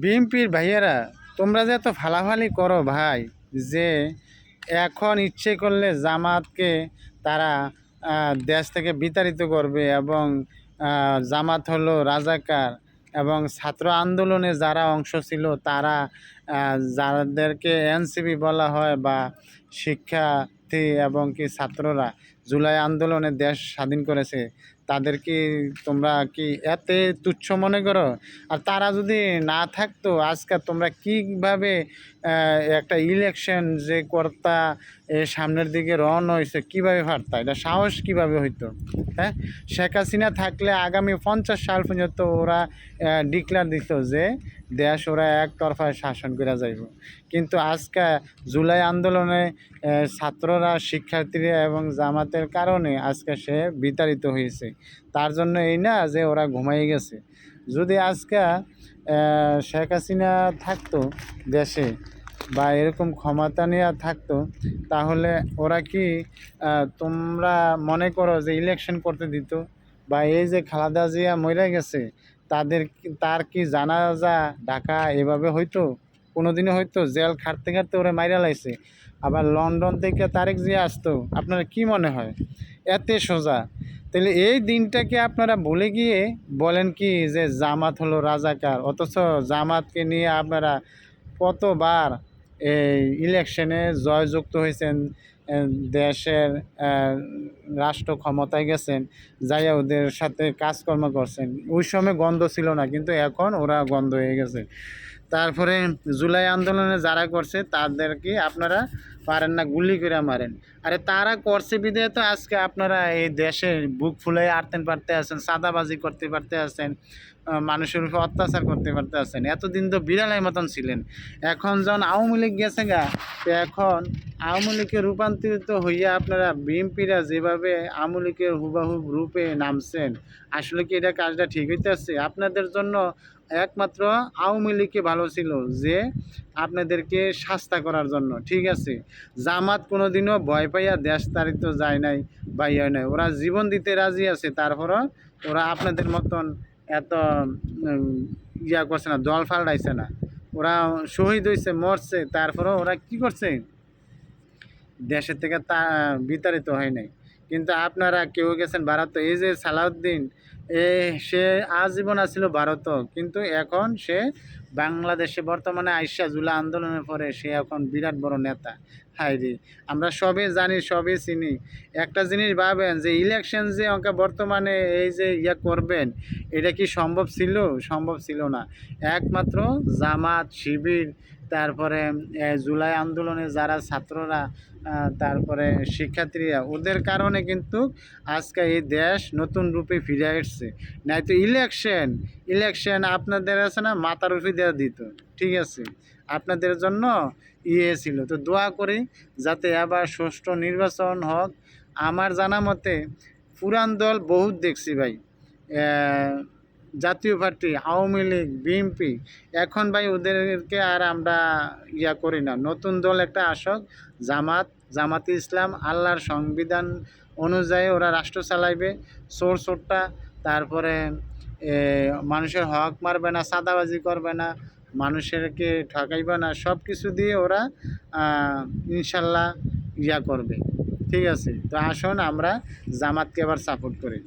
বিএনপির ভাইয়েরা, তোমরা যে এত ফালাফালি করো ভাই, যে এখন ইচ্ছে করলে জামাতকে তারা দেশ থেকে বিতাড়িত করবে এবং জামাত হলো রাজাকার এবং ছাত্র আন্দোলনে যারা অংশ ছিল তারা যাদেরকে এনসিপি বলা হয় বা শিক্ষার্থী এবং কি ছাত্ররা জুলাই আন্দোলনে দেশ স্বাধীন করেছে তাদের কি তোমরা কি এতে তুচ্ছ মনে করো? আর তারা যদি না থাকতো আজকে তোমরা কীভাবে একটা ইলেকশন যে কর্তা সামনের দিকে রওনা হয়েছে, কীভাবে পারতা এটা সাহস কীভাবে হইতো? হ্যাঁ? শেখ হাসিনা থাকলে আগামী পঞ্চাশ সাল পর্যন্ত ওরা ডিক্লার দিত যে দেশ ওরা একতরফায় শাসন করে যাইব। কিন্তু আজকে জুলাই আন্দোলনে ছাত্ররা, শিক্ষার্থীরা এবং জামাতের কারণে আজকে সে বিতাড়িত হয়েছে। তার জন্য এই না যে ওরা ঘুমাই গেছে। যদি আজকে শেখ হাসিনা থাকতো দেশে বা এরকম ক্ষমতা নিয়ে থাকতো, তাহলে ওরা কি তোমরা মনে করো যে ইলেকশন করতে দিত বা এই যে খালাদা জিয়া মরে গেছে, তাদের তার কি জানাজা ঢাকা এভাবে হইতো? কোনোদিনও হয়তো জেল খাটতে খাটতে ওরা মাইরা লাইছে। আবার লন্ডন থেকে তারেক জিয়া আসতো, আপনার কি মনে হয়? এতে সোজা। তাহলে এই দিনটাকে আপনারা ভুলে গিয়ে বলেন কি যে জামাত হলো রাজাকার, অথচ জামাতকে নিয়ে আপনারা কতবার এই ইলেকশনে জয়যুক্ত হয়েছেন দেশের রাষ্ট্র ক্ষমতায় গেছেন, যাইয়া ওদের সাথে কাজকর্ম করছেন। ওই সময় গন্ধ ছিল না, কিন্তু এখন ওরা গন্ধ হয়ে গেছে। তারপরে জুলাই আন্দোলনে যারা করছে তাদেরকে আপনারা পারেন না, গুলি করে মারেন। আরে তারা করছে বিধে তো আজকে আপনারা এই দেশে বুক ফুলে আটতেন পারতে আছেন, সাদাবাজি করতে পারতে আছেন মানুষের উপর অত্যাচার করতে পারতে আছেন। এতদিন তো বিড়ালের মতন ছিলেন। এখন যখন আওয়ামী লীগ গেছে গা, তো এখন আওয়ামী লীগে রূপান্তরিত হইয়া আপনারা বিএনপিরা যেভাবে আওয়ামী লীগের হুবাহুব রূপে নামছেন, আসলে কি এটা কাজটা ঠিক হইতেছে? আপনাদের জন্য একমাত্র আওয়ামী লীগকে ভালো ছিল যে আপনাদেরকে শাস্তা করার জন্য, ঠিক আছে? জামাত কোনোদিনও ভয় পাইয়া দেশ তাড়িত যায় নাই বা ইয়ে নাই। ওরা জীবন দিতে রাজি আছে, তারপরও ওরা আপনাদের মতন এত ইয়া করছে না, দল ফালটাইছে না। ওরা শহীদ হয়েছে মরছে, তারপরেও ওরা কি করছে? দেশের থেকে তা, বিতাড়িত হয় নাই। কিন্তু আপনারা কেউ গেছেন ভারত? এই যে সালাউদ্দিন সে আজীবন আছিল ভারত কিন্তু এখন সে বাংলাদেশে বর্তমানে আইসা জুলা আন্দোলনের পরে সে এখন বিরাট বড় নেতা। হাই রে, আমরা সবই জানি, সবই চিনি। একটা জিনিস ভাবেন যে ইলেকশন যে অঙ্কা বর্তমানে এই যে ইয়া করবেন, এটা কি সম্ভব ছিল? সম্ভব ছিল না। একমাত্র জামাত, শিবির তারপরে জুলাই আন্দোলনে যারা ছাত্ররা তারপরে শিক্ষার্থীরা, ওদের কারণে কিন্তু আজকে এই দেশ নতুন রূপে ফিরে আসছে। নাই তো ইলেকশন ইলেকশন আপনাদের আছে না মাথার উপরে দেওয়া দিত, ঠিক আছে? আপনাদের জন্য ইয়ে ছিল। তো দোয়া করি যাতে আবার সুষ্ঠু নির্বাচন হোক। আমার জানা মতে পুরান দল বহুত দেখছি ভাই। জাতীয় পার্টি, আওয়ামী লীগ, বিএনপি, এখন ভাই ওদেরকে আর আমরা ইয়া করি না। নতুন দল একটা আসক, জামাত, জামাতি ইসলাম, আল্লাহর সংবিধান অনুযায়ী ওরা রাষ্ট্র চালাইবে, চোর চোরটা, তারপরে মানুষের হক মারবে না সাদাবাজি করবে না, মানুষেরকে ঠকাইবে না সব কিছু দিয়ে ওরা ইনশাল্লাহ ইয়া করবে। ঠিক আছে? তো আসুন, আমরা জামাতকে আবার সাপোর্ট করি।